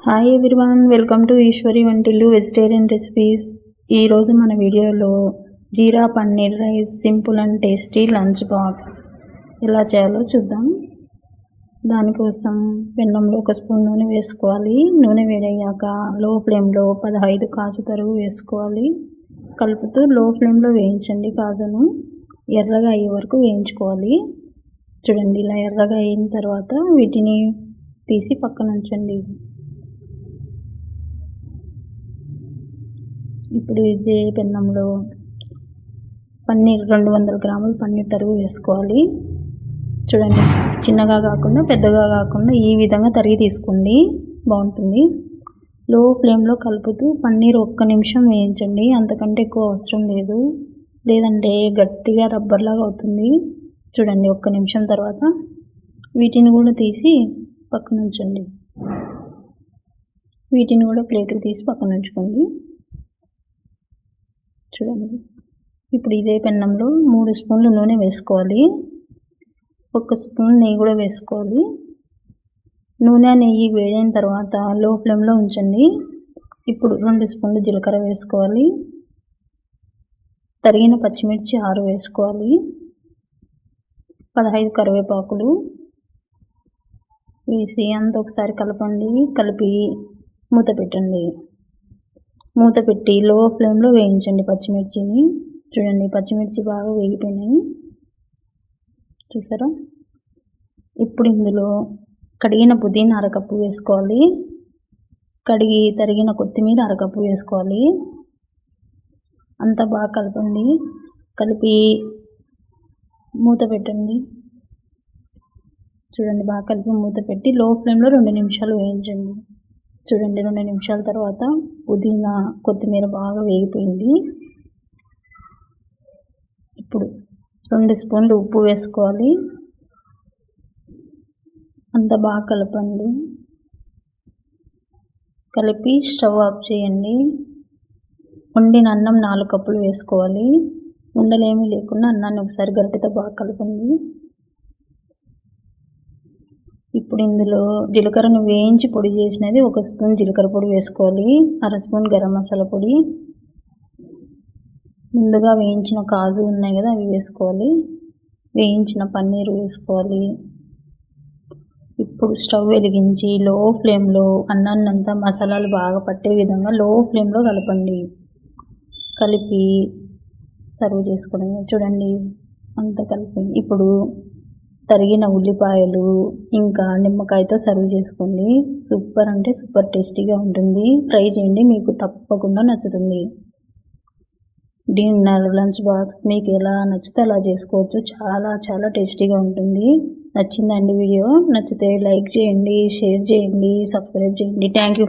Hi everyone welcome to Eswari వంటిల్లు vegetarian recipes ఈరోజు మన వీడియోలో jeera paneer rice simple and tasty lunch box. ఎలా చేయాలో చూద్దాం. దానికోసం పెన్నంలో ఒక స్పూన్ నూనె వేసుకోవాలి. నూనె వేడయ్యాక లో ఫ్లేమ్లో పదహైదు కాజు తరుగు వేసుకోవాలి. కలుపుతూ లో ఫ్లేమ్లో వేయించండి కాజును. ఎర్రగా అయ్యే వరకు వేయించుకోవాలి. చూడండి ఇలా ఎర్రగా అయిన తర్వాత వీటిని తీసి పక్కన ఉంచండి. ఇప్పుడు ఇదే పెన్నంలో పన్నీర్ రెండు వందల గ్రాములు పన్నీర్ తరుగు వేసుకోవాలి. చూడండి చిన్నగా కాకుండా పెద్దగా కాకుండా ఈ విధంగా తరిగి తీసుకోండి. బాగుంటుంది. లో ఫ్లేమ్లో కలుపుతూ పన్నీర్ ఒక్క నిమిషం వేయించండి. అంతకంటే ఎక్కువ అవసరం లేదు. లేదంటే గట్టిగా రబ్బర్లాగా అవుతుంది. చూడండి ఒక్క నిమిషం తర్వాత వీటిని కూడా తీసి పక్కన ఉంచండి. వీటిని కూడా ప్లేట్కి తీసి పక్కన ఉంచుకోండి. చూడండి. ఇప్పుడు ఇదే పెన్నంలో మూడు స్పూన్లు నూనె వేసుకోవాలి. ఒక స్పూన్ నెయ్యి కూడా వేసుకోవాలి. నూనె నెయ్యి వేడైన తర్వాత లో ఫ్లేమ్లో ఉంచండి. ఇప్పుడు రెండు స్పూన్లు జీలకర్ర వేసుకోవాలి. తరిగిన పచ్చిమిర్చి ఆరు వేసుకోవాలి. పదహైదు కరివేపాకులు వేసి అంత ఒకసారి కలపండి. కలిపి మూత పెట్టండి. మూత పెట్టి లో ఫ్లేమ్లో వేయించండి పచ్చిమిర్చిని. చూడండి పచ్చిమిర్చి బాగా వేగిపోయినాయి. చూసారా? ఇప్పుడు ఇందులో కడిగిన పుదీనా అరకప్పు వేసుకోవాలి. కడిగి తరిగిన కొత్తిమీర అరకప్పు వేసుకోవాలి. అంతా బాగా కలపండి. కలిపి మూత పెట్టండి. చూడండి బాగా కలిపి మూత పెట్టి లో ఫ్లేమ్లో రెండు నిమిషాలు వేయించండి. చూడండి రెండు నిమిషాల తర్వాత పుదీనా కొత్తిమీర బాగా వేగిపోయింది. ఇప్పుడు రెండు స్పూన్లు ఉప్పు వేసుకోవాలి. అంత బాగా కలపండి. కలిపి స్టవ్ ఆఫ్ చేయండి. వండిన అన్నం నాలుగు కప్పులు వేసుకోవాలి. ఉండలేమీ లేకుండా అన్నాన్ని ఒకసారి గరిటెతో బాగా కలపండి. ఇప్పుడు ఇందులో జీలకర్రను వేయించి పొడి చేసినది ఒక స్పూన్ జీలకర్ర పొడి వేసుకోవాలి అర స్పూన్ గరం మసాలా పొడి. ముందుగా వేయించిన కాజు ఉన్నాయి కదా అవి వేసుకోవాలి. వేయించిన పన్నీర్ వేసుకోవాలి. ఇప్పుడు స్టవ్ వెలిగించి లో ఫ్లేమ్లో అన్నాన్నంతా మసాలాలు బాగా పట్టే విధంగా లో ఫ్లేమ్లో కలపండి. కలిపి సర్వ్ చేసుకోవడం చూడండి అంత కలిపి. ఇప్పుడు తరిగిన ఉల్లిపాయలు ఇంకా నిమ్మకాయతో సర్వ్ చేసుకోండి. సూపర్ అంటే సూపర్ టేస్టీగా ఉంటుంది. ట్రై చేయండి మీకు తప్పకుండా నచ్చుతుంది. డిన్నర్ లంచ్ బాక్స్ మీకు ఎలా నచ్చితే అలా చేసుకోవచ్చు. చాలా చాలా టేస్టీగా ఉంటుంది. నచ్చిందండి వీడియో. నచ్చితే లైక్ చేయండి షేర్ చేయండి సబ్స్క్రైబ్ చేయండి. Thank you.